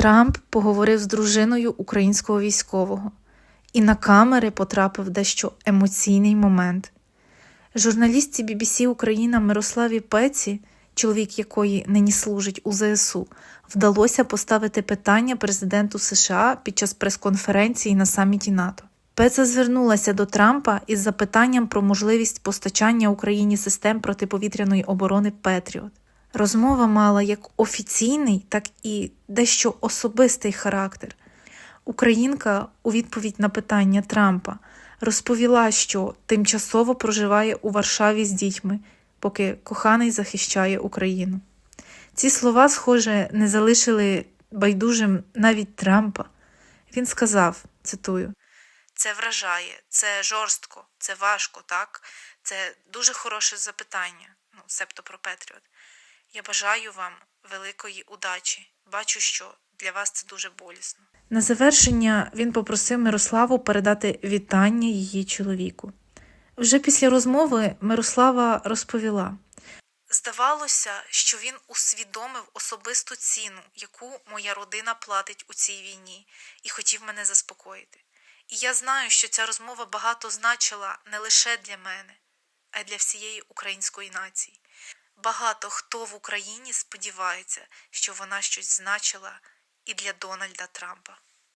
Трамп поговорив з дружиною українського військового, і на камери потрапив дещо емоційний момент. Журналістці BBC Україна Мирославі Пеці, чоловік якої нині служить у ЗСУ, вдалося поставити питання президенту США під час прес-конференції на саміті НАТО. Пеца звернулася до Трампа із запитанням про можливість постачання Україні систем протиповітряної оборони Петріот. Розмова мала як офіційний, так і дещо особистий характер. Українка у відповідь на питання Трампа розповіла, що тимчасово проживає у Варшаві з дітьми, поки коханий захищає Україну. Ці слова, схоже, не залишили байдужим навіть Трампа. Він сказав, цитую, це вражає, це жорстко, це важко, так? Це дуже хороше запитання, ну, себто про Петріот. Я бажаю вам великої удачі. Бачу, що для вас це дуже болісно. На завершення він попросив Мирославу передати вітання її чоловіку. Вже після розмови Мирослава розповіла. Здавалося, що він усвідомив особисту ціну, яку моя родина платить у цій війні, і хотів мене заспокоїти. І я знаю, що ця розмова багато значила не лише для мене, а й для всієї української нації. Багато хто в Україні сподівається, що вона щось значила і для Дональда Трампа.